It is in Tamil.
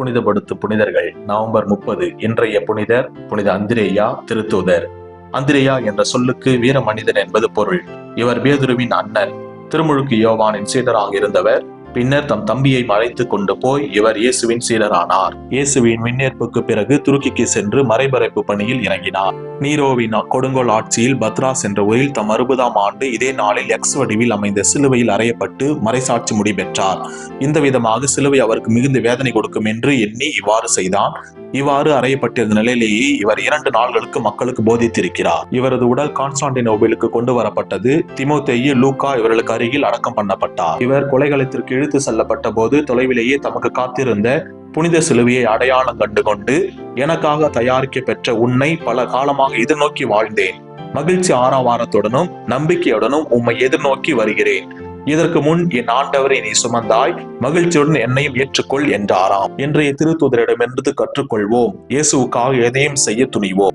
புனிதப்படுத்து புனிதர்கள். நவம்பர் முப்பது இன்றைய புனிதர் புனித அந்திரேயா திருத்தூதர். அந்திரேயா என்ற சொல்லுக்கு வீர மனிதன் என்பது பொருள். இவர் பேதுருவின் அண்ணன் திருமுழுக்கு யோவானின் சீடராக இருந்தவர். பின்னர் தம் தம்பியை மறைத்து கொண்டு போய் இவர் இயேசுவின் சீடரானார். இயேசுவின் விண்ணேற்புக்கு பிறகு துருக்கிக்கு சென்று மறைபரப்பு பணியில் இறங்கினார். நீரோவின் கொடுங்கோல் ஆட்சியில் பத்ராஸ் என்ற ஊரில் தம் அறுபதாம் ஆண்டு இதே நாளில் எக்ஸ் வடிவில் அமைந்த சிலுவையில் அறையப்பட்டு மறைசாட்சி முடிபெற்றார். இந்த விதமாக சிலுவை அவருக்கு மிகுந்த வேதனை கொடுக்கும் என்று எண்ணி இவ்வாறு செய்தான். இவ்வாறு அறையப்பட்டிருந்த நிலையிலேயே இவர் இரண்டு நாள்களுக்கு மக்களுக்கு போதித்திருக்கிறார். இவரது உடல் கான்ஸ்டான்டினோபிலுக்கு கொண்டு வரப்பட்டது. திமோத்தேயு லூகா இவர்களுக்கு அருகில் அடக்கம் பண்ணப்பட்டார். இவர் கொலைகளத்திற்கு இழுத்து செல்லப்பட்ட போது தொலைவிலேயே தமக்கு காத்திருந்த புனித சிலுவையை அடையாளம் கண்டுகொண்டு எனக்காக தயாரிக்க பெற்ற உன்னை பல காலமாக எதிர்நோக்கி வாழ்ந்தேன். மகிழ்ச்சி ஆரவாரத்துடனும் நம்பிக்கையுடனும் உம்மை எதிர்நோக்கி வருகிறேன். இதற்கு முன் என் ஆண்டவரை நீ சுமந்தாய். மகிழ்ச்சியுடன் என்னையும் ஏற்றுக்கொள் என்றாராம். இன்றைய திருத்தூதரிடமிருந்து கற்றுக்கொள்வோம். இயேசுவுக்காக எதையும் செய்ய துணிவோம்.